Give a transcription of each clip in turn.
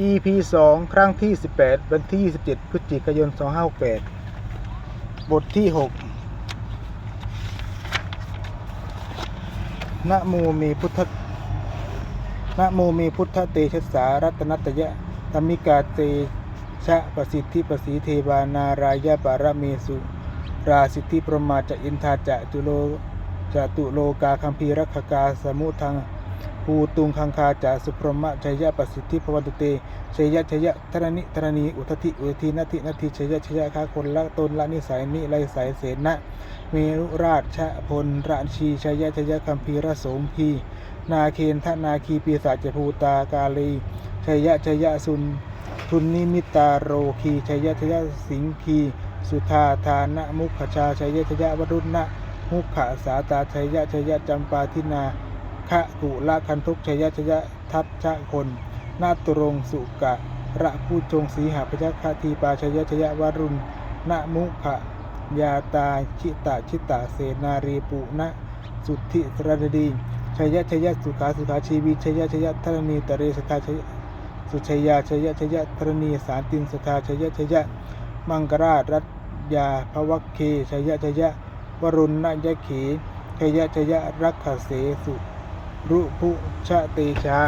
EP 2 ครั้งที่ 18 วันที่ 27 พฤศจิกายน 2568 บทที่ 6นะโมมีพุทธนะโมมีพุทธเตชะสารัตนัตยะธรรมิกาเตชะประสิทธิประสีเทวานารายะปารเมสุ ราสิทธิประมาจะอินทาจะจุโลจะตุโลกาคัมภีรักกาสมุทัง ภูตุงคังคาจาสุพรหมะชัยยะประสิทธิพวันตุเตชัยยะชัยยะธรณิธรณีอุทธิอุทธินาทินาทิชัยยะชัยยะคาคนละตนละนิสัยนิไลสายเสนะเมรุราชชะพลราชีชัยยะชัยยะคัมภีรโสมพีนาเคนทนาคีปีศาจภูตากาลีชัยยะชัยยะสุนทุนนิมิตาโรคีชัยยะชัยยะสิงคีสุธาธานะมุขชาชัยยะชัยยะวรุณะมุขะสาตาชัยยะชัยยะจำปาทินา ขะกุละคันทุกชยะชยะทัพชะคนนาตรงสุกะ ระผู้จงสีหาพยัคฆทีปาชยะชยะวรุณนะมุขะยาตาชิตาชิตาเสนารีปุนะสุทธิสรณดีชยะชยะสุขาสุขาชีวีชยะชยะธรณีตเรสทาชยสุชยาชยะชยะธรณีสารตินสทาชยะชยะมังกราชรัตยาภวัคเคชยะชยะวรุณนยะเขชยะชยะรักขเสสุ รุพุชะเตชา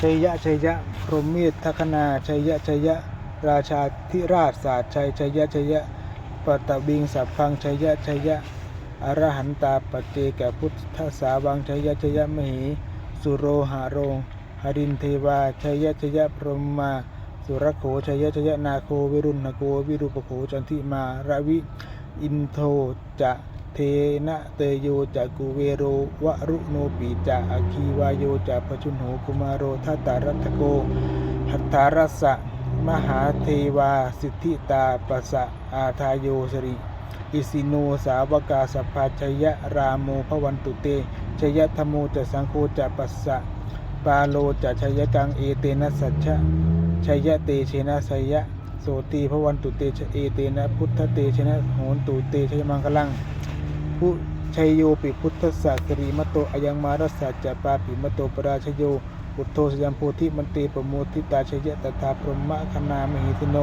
ชัยยะชัยยะพรหมเมธทัคนาชัยยะชัยยะ ราชาธิราชศาสตร์ชัยชัยยะชัยยะปัตตบิงสัพพังชัยยะชัยยะอรหันตาปเจกพุทธสาวังชัยยะชัยยะมหิสุโรหาโรงหรินเทวาชัยยะชัยยะพรหมาสุรโขชัยยะชัยยะนาโควิรุณโกวิรูปโขจันทิมาระวิ อินโทจะ เทนะเตโยจะกุเวโรวะรุโนปีจะอคีวายโยจะพชุนโหกุมาโรทัตตารัตโกหัตถารสะมหาเทวาสิทธิตาปัสสะอาทายโยสริ อิสิโนสาวกาสพพาชยะรามโมพวันตุเตชยธรรมโมจะสังโฆจะปัสสะปาโลจะชยกังเอเตนะสัจฉะชยเตเชนะสยะโสตีพระวันตุเตชเอเตนะพุทธเตชนะโหนตุเตชยมังคลัง ชัยโยปิพุทธสัสรีมโตอยังมารสัจจปาปิมโตปราชโยอุทโทสยามโพธิมันเตปโมทิตาชยะตถาพรหมคณามหิติโน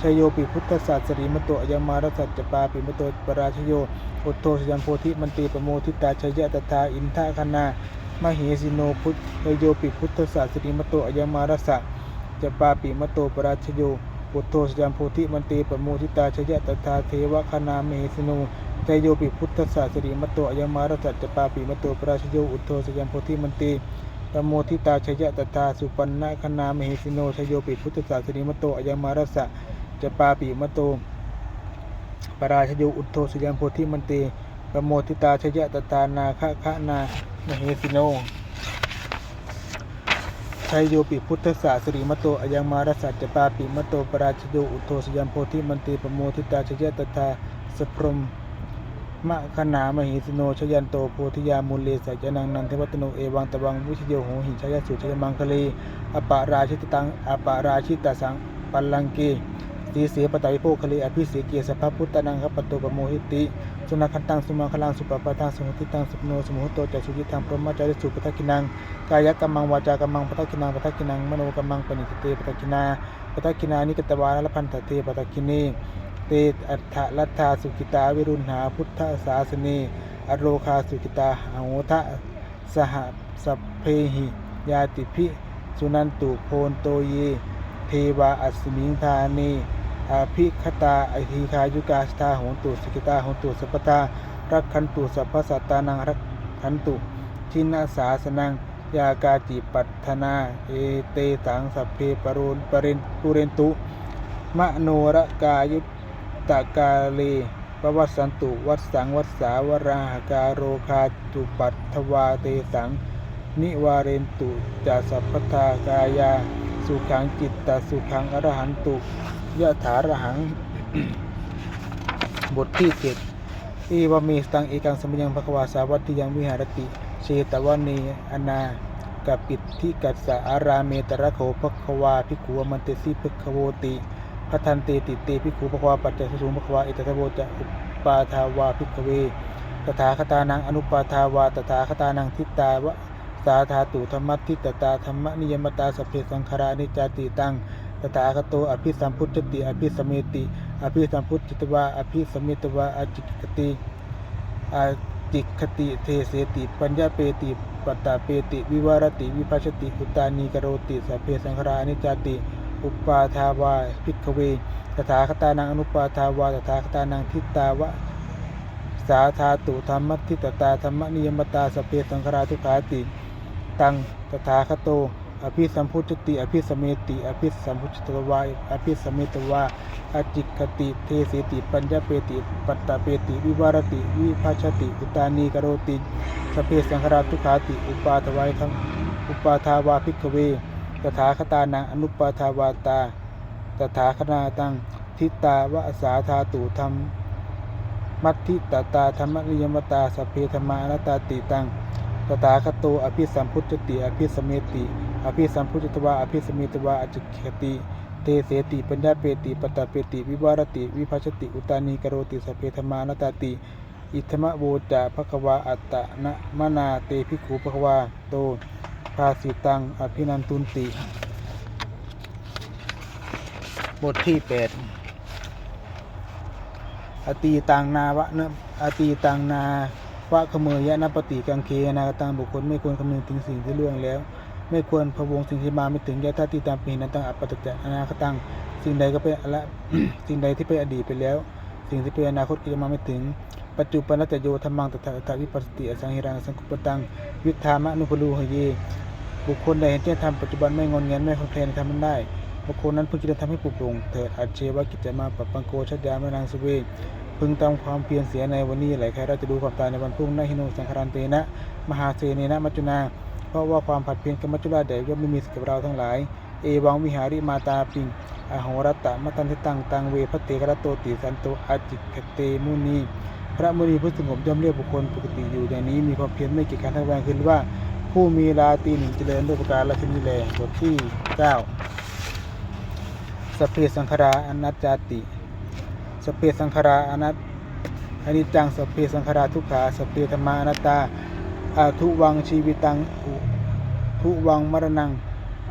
ชยโยปิพุทธสัสรีมโตอยังมารสัจจปาปิมโตปราชโยอุทโทสยามโพธิมันเตปโมทิตาชยะตถาอินทคณามหิสิโนพุทธโยปิพุทธสัสรีมโตอยังมารสัจจปาปิมโตปราชโยปุตโตสยามโพธิมันตีปโมทิตาชยะตถาเทวคณาเมสโน ใจโยปิพุทธศาสริมตโตอยมารสัจจปาปิมตโตปราชโยอุทโทสยามโพธิมันตีปโมทิตาชยะตถาสุปันนะคณามเมสิโนชโยปิพุทธศาสริมตโตอยมารสัจจปาปิมตโตปราชโยอุทโทสยามโพธิมันตีปโมทิตาชยะตถานาคะคะนามเหสิโนชัยโยปิพุทธศาสริมโตอยังมารสัจจปาปิมโตปราชโยอุทโทสยามโพธิมันตีปโมทิตาชยะตตาสพรม มะขนามหิสโนชยันโตโพธิยามุลเลสัจนังนันเทวัตโนเอวังตะวังวิชโยโหหิชยสุชยมังคลีอปาราชิตตังอปาราชิตสังปัลลังเกสีเสียปไตยโภคลีอภิเสเกียสัพพพุทธนังคปโตปโมหิติสุนัขันตังสุมังคลังสุปปะทังสมุทิตังสุโนสมุหโตจัสุจิตังพรหมจาริสุปทักขินังกายกรรมังวาจากรรมังปทักขินังปทักขินังมโนกรรมังปณิสเตปทักขินาปทักขินานิกตวาลพันธเตปทักขินี ตอัฏฐลัทธาสุกิตาวิรุณหาพุทธศาสนีอโรคาสุกิตาหโหทะสหสัพเพหิยาติพิสุนันตุโพนโตเยเทวาอัสมิงธานีอาภิคตาไอทีคายุกาสตาโหนตุสกิตาโหนตุสัพตารักขันตุสัพพสัตตานังรักขันตุทินาสาสนังยากาจิปัตนา เอเตสังสัพเพปรุนปรินปุเรนตุ มโนรกายุ ตตกาเลปวัสสันตุวัดสังวัดสาวราหการโรคาตุปัตถวาเตสัง นิวาเรนตุจะสัพพทากายา สุขังจิตตสุขังอรหันตุยะถารหัง บทที่เจ็ดอีวามีสตังเอกังสมยังภควาสาวัตติยังวิหารติเชตวันีอนากับปิดที่กัสสะอาราเมตระโขภควาภิกขุมันเตสิภควติ พัทันเตติเตภิกขุภควาปัจจยสุภควาเอตทะโวจะอุปาทาวาภิกเวตถาคตานังอนุปาทาวาตถาคตานังทิตาวะสาธาตุธรรมทิตตาธรรมนิยมตาสพเพสังขารานิจติตังตถาคโตอภิสัมพุทธติอภิสมเมติอภิสัมพุทธิตวาอภิสมเมตวาอจิกติอาจิกติเทเสติ ปัญญาเปติปัตตาเปติ วิวารติวิภัชติอุตานีกโรติสัพเพสังขารานิจจติ อุปาทาวาพิกเวตถาคตานังอนุปาทาวาตถาคตานังทิตาวะสาธาตุธรรมทิตตาธรรมนิยมตาสเพสังขาราทุกขาติ ตังตถาคโต อภิสัมพุทติ อภิสเมติ อภิสัมพุทธตวาอภิสเมตวาอจิกติเทสีติ ปัญญเปติ ปัตตาเปติ วิวารติ วิภัชติ อุตานีกโรติ สเพสังขาราทุกขาติ อุปาทวายทั้งอุปาทาวาภิกเว ตถาคตานังอนุปาทาวาตา ตถาคนาตัง ทิตาวะสาธาตุธรรม มัตทิตตาธรรมนิยมตาสเพธรรมานตตาติตัง ตถาคโตอภิสัมพุทธติอภิสมเมติ อภิสัมพุทธตวาอภิสมเมตวาอจิคติเตเสติปัญญาเปติปตตาเปติ วิวารติ วิภัชติ อุตานีกโรติสเพธรรมานตตาติ อิทธมะโวจาภควาอัตตะนะมะนาเตภิกขุภควาโต ภาสิตัง อภินันตุนติ บทที่แปดอตีตังนาวะเนอตีตังนาวะขเมยยะนปฏิกังเคนาตังบุคคลไม่ควรคำนึงถึงสิ่งที่ล่วงแล้ว ไม่ควรพะวงสิ่งที่มาไม่ถึงยะทัตติตามปีนั้นตังอัปปตจะอนาคตังสิ่งใดก็เป็นละสิ่งใดที่เป็นอดีตไปแล้ว สิ่งที่เป็นอนาคตก็จะมาไม่ถึง ปัจจุบันนตโยธรรมังตถาตถาวิปัสสติอสังหิรังสังคุปตัง วิธามะนุพลูหเยบุคคลใดเห็นแจ้งธรรมปัจจุบันไม่งอนแงนไม่คอนแคลนในธรรมนั้นได้บุคคลนั้นพึงจะทำให้ปลุกปลงเถิดอัจเชวกิจมาปัปปังโกชัดยามนางสุเวพึงตามความเพียรเสียในวันนี้ไหลใครเราจะดูความตายในวันพรุ่งนาหิโนสังคารันเตนะ มหาเสเนนะมัจจุนา เพราะว่าความผัดเพียรกับมัจจุราชใดย่อมไม่มีสกับเราทั้งหลาย เอวังวิหาริมาตาปิงอโหรตตะมตันทิตังตังเวพระเตกระโตติสันโตอาจิกเตมุนีพระมุนีผู้สงบย่อมเรียกบุคคลปกติอยู่อย่างนี้มีความเพียรไม่เกียจการทั้งวันขึ้นว่า ผู้มีราตีหนึ่งเจริญด้วยประการละชนิดแลบทที่เก้าสเพสังขาราอนัจจาติ สเพสังขาราอนัตอนิจจังสเพสังขาราทุกขาสเพธรรมานัตตาอาทุวังชีวิตังทุวังมรณัง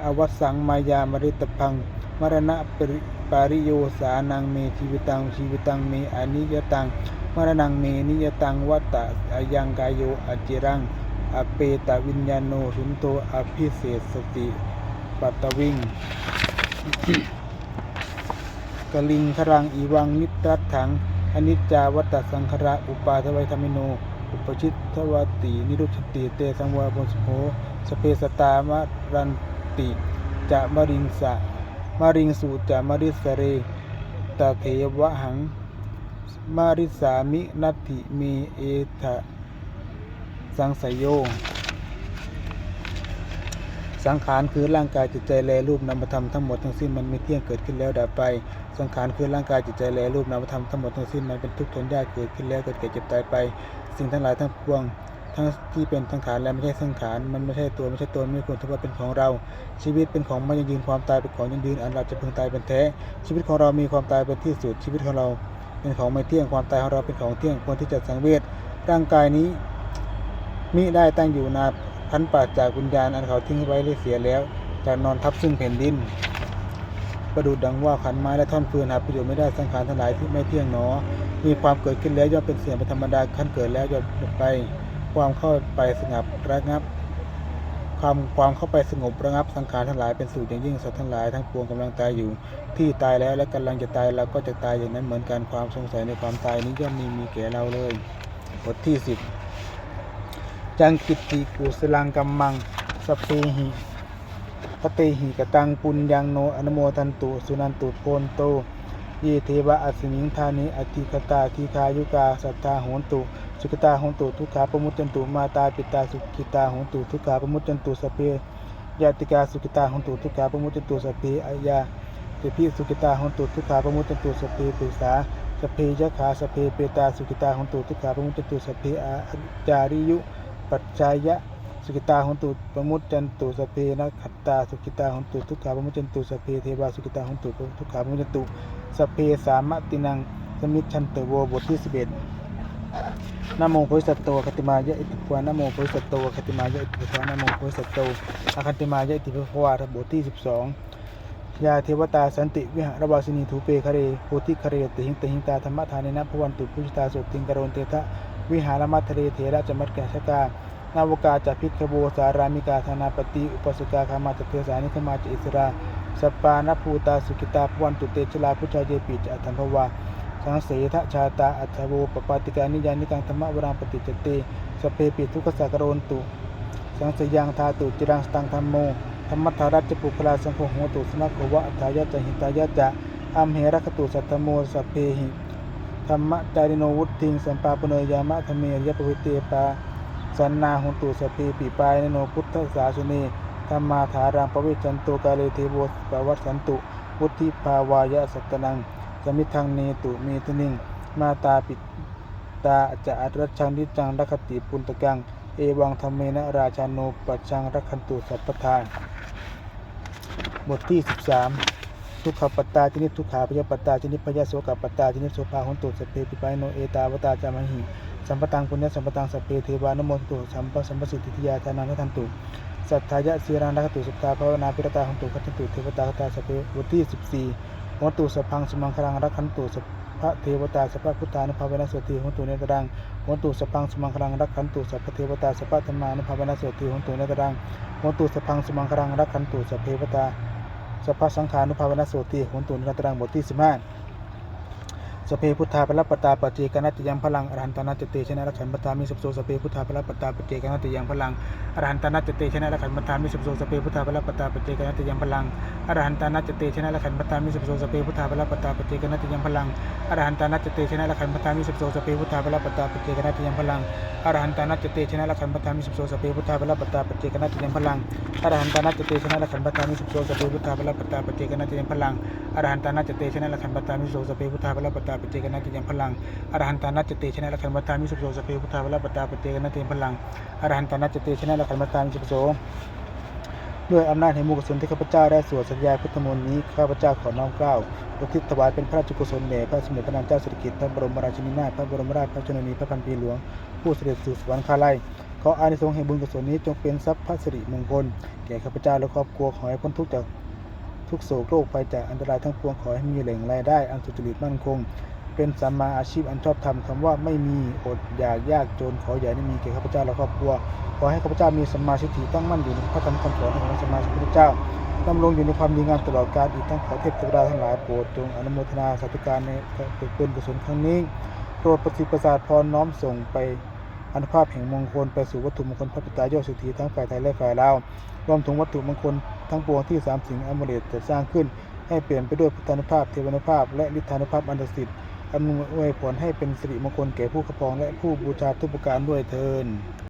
อวสังมายามริตพัง มรณะปริปาริโยสานังเมชีวิตังชีวิตังเมอนิยตัง มรณังเมนิยตังวัตตะอายังกายโยอจิรัง อเปตวิญญาโนสุนโตอภิเศษสติปัตวิงกลิงครังอีวังนิตรัตถังอนิจจาวัตตสังขระอุปาทวัยธรรมิโน อุปชิตทวตินิรุชติเตสังวาบนสโภสเปสตามรัน ติจะมริงสะมาริงสูจะมริสเรตเทวะหัง มาริสามินัตถิเมเอทะสังสยโย สังขารคือร่างกายจิตใจแลรูปนามธรรมทั้งหมดทั้งสิ้นมันไม่เที่ยงเกิดขึ้นแล้วดับไป สังขารคือร่างกายจิตใจแลรูปนามธรรมทั้งหมดทั้งสิ้นมันเป็นทุกข์ทนยากเกิดขึ้นแล้วเกิดแก่เจ็บตายไป สิ่งทั้งหลายทั้งปวง ทั้งที่เป็นสังขารและไม่ใช่สังขาร มันไม่ใช่ตัวไม่ใช่ตนไม่ควรถือว่าเป็นของเรา ชีวิตเป็นของไม่ยั่งยืนความตายเป็นของยั่งยืนอันเราจะพึงตายเป็นแท้ ชีวิตของเรามีความตายเป็นที่สุดชีวิตของเรา เป็นของไม่เที่ยงความตายของเราเป็นของเที่ยงควรที่จะสังเวชร่างกายนี้มิได้ตั้งอยู่นาพันปราจากวิญญาณอันเขาทิ้งไว้เลยเสียแล้วจากนอนทับซึ่งแผ่นดิน ประดุดดังว่าขันไม้และท่อนฟืนหาประโยชน์ไม่ได้สังขารทั้งหลายที่ไม่เที่ยงหนอ มีความเกิดขึ้นแล้วย่อมเป็นเสียงเป็นธรรมดาขั้นเกิดแล้วย่อมไป ความเข้าไปสงบระงับความความเข้าไปสงบระงับสังขารทั้งหลายเป็นสูตรอย่างยิ่งสัตว์ทั้งหลายทั้งปวงกำลังตายอยู่ ที่ตายแล้วและกำลังจะตายเราก็จะตายอย่างนั้นเหมือนกันความสงสัยในความตายนี้ย่อมมีมีแก่เราเลยบทที่สิบจังกิตติกุสลังกัมมังสพเพหิปเตหิกตังปุญญังโนอนโมทันตุสุนันตุโพนโตเยเทวะอัสมิงธานิอธิคตาทีคายุกาสัทธาโหนตุ สุขตาหนตุทุกขาปมุจจันตุมาตาปิตาสุขิตาหนตุทุกขาปมุจจันตุสเพยาติกาสุขิตาหนตุทุกขาปมุจจันตุสเพอายาเตพิสุขิตาหนตุทุกขาปมุจจันตุสเพปุสาสเพยะขาสเพเปตาสุขิตาหนตุทุกขาปมุจจันตุสเพอาจาริยุปัจจายะสุกิตาหุนตุปมุตจันตุสเพนะขัตตาสุกิตาหุนตุทุกขาปมุตจันตุสเพเทวาสุกิตาหุนตุทุกขาปมุตจันตุสเพสามะตินังสมิชชันเตโวบทที่สิบเอ็ด นโมโพธิสัตว์โตคติมายะอิติภวะนโมโพธิสัตว์โตคติมายะอิติภวะนโมโพธิสัตว์โตอะคันติมายะอิติภวะบทที่12ยาเทวตาสันติวิหารวาสินีทูเปคะเรโพธิคะเรติหิงติหิงตาธรรมทานินะพวันตุพุชตาโสติงกรนเตทะวิหารมัทเรเถระจมัตกาชกานาวกาจพิกโบสารามิกาธนาปฏิอุปสกาคามาจเทสานิธมาจอิสราสปานภูตาสุกิตาพวันตุเตชลาพุชาเยปิจอัตถมภวา สังเสทะชาตาอัฏฐโวปปาติกานิยานิกังธรรมวรังปฏิจจเตสเพปิทุกสักโรนตุ สังสยังธาตุจิรังสตังธรรมโมธรรมธารัจปุคลาสังโฆโหตุสนะโควะอัฏฐายะจหิตายะจะอัมเหระคตุสัทธโมสเพหิธรรมจาริโนวุติงสัมปาปเนยามะธรรมเมยะปวิเตปาสันนาหุตุสเพปิปายโนพุทธศาสเนธรรมาธารังปวิจันโตกาเลเทโวปวัตสันตุวุธิภาวายะสัตตนัง สมิทังเนตุเมตุนิง มาตาปิตาจะอัตรชังนิจังรัคติปุนตะกัง เอวังธรรมเมนะราชาโนปัจจังรักขันตุสัพพทานบทที่ 13 ทุกขปัตตาจินิทุกขาพยาปัตตาจินิพยาโสกปัตตาจินิโสภาหุนตุสพเพปิปายโนเอตาวตาจามหิสัมปตังปุญญสัมปตังสพเพเทวานโมตุสัมปสัมปสิทธิทิยาทานังทันตุสัทธายะสีรังรักตุสุตตาภาวนาพิรตาหุนตุขันตุเทวตาคตาสพเพบทที่ 14 วัวตูสพังสมังคลังรักขันตูสพระเทวตาสพะพุทธานุภาเวนะโสติหุนตูเนตรังวัวตูสพังสมังคลังรักขันตูสพะเทวตาสพะธรรมานุภาเวนะโสติหุนตูเนตรังวัวตูสพังสมังคลังรักขันตูสพะเทวตาสพะสังขานุภาเวนะโสติหุนตูเนตรังบทที่สิบห้า สเพพุทธาพระปตาปเจกนัตติยังพลังอรหันตานัจเตชนะรักขันปตามิสัพโสสเพพุทธาพระปตาปเจกนัตติยังพลังอรหันตานัจเตชนะรักขันปตามิสัพโสสเพพุทธาพระปตาปเจกนัตติยังพลังอรหันตานัจเตชนะละขันปตามิสุโสสเปพุทธาพละปตาปเจกนัตยังพลังอรหันตานัจเตชนะละขันปตามิสุโสสเปพุทธาพละปตาปเจกนัตยังพลังอรหันตานัจเตชนะละขันปตามิสุโสสเปพุทธาพละปตาปเจกนัตยังพลังอรหันตานัจเตชนะละขันปตามิสุโสสเปพุทธาพละปตาปเจกนัตยังพลังอรหันตานัจเตชนะละขันปตามิสุโสสเปพุทธาพละปตาปเจกนัตยังพลังอรหันตานัจเตชนะละขันปตามิสุโสสเปพุทธาพละปตาปเจกนัตยังพลังอรหันตานัจเตชนะละขันปตามิสุโสด้วยอำนาจแห่งมุขกุศลที่ข้าพเจ้าได้สวดสัญญาพุทธมนต์นี้ข้าพเจ้าขอน้อมเกล้าอุทิศถวายเป็นพระราชกุศลแด่พระสมเด็จพระนางเจ้าสิริกิติ์พระบรมราชินีนาถพระบรมราชพระชนนีพระพันปีหลวง ผู้เสด็จสู่สวรรคาลัยขออานิสงส์แห่งบุญกุศลนี้จงเป็นทรัพย์พระสิริมงคลแก่ข้าพเจ้าและครอบครัวขอให้พ้นทุกข์จาก ทุกโศกโรคภัยจากอันตรายทั้งปวงขอให้มีแหล่งรายได้ อันสุจริตมั่นคง เป็นสัมมาอาชีพอันชอบธรรมคำว่าไม่มีอดอยากยากจนขออย่าได้มีแก่ข้าพเจ้าและครอบครัวขอให้ข้าพเจ้ามีสัมมาทิฏฐิตั้งมั่นอยู่ในพระธรรมคำสอนของสัมมาสัมพุทธเจ้าดำรงอยู่ในความดีงามตลอดกาลอีกทั้งขอเทพเทวดาทั้งหลายโปรดจงอนุโมทนาสาธุการในบุญกุศลครั้งนี้โปรดประสิทธิ์ประสาทพรน้อมส่งไป อนุภาพแห่งมงคลไปสู่วัตถุมงคลพระปิตายอดสุธีทั้งฝ่ายไทยและฝ่ายลาวรวมถึงวัตถุมงคลทั้งปวงที่สามสิ่งอมฤตจะสร้างขึ้น ให้เปลี่ยนไปด้วยพุทธานุภาพเทวานุภาพ และฤทธานุภาพอันศักดิ์สิทธิ์อำนวยผลให้เป็นสิริมงคลแก่ผู้ครอบครองและผู้บูชาทุกประการด้วยเทิน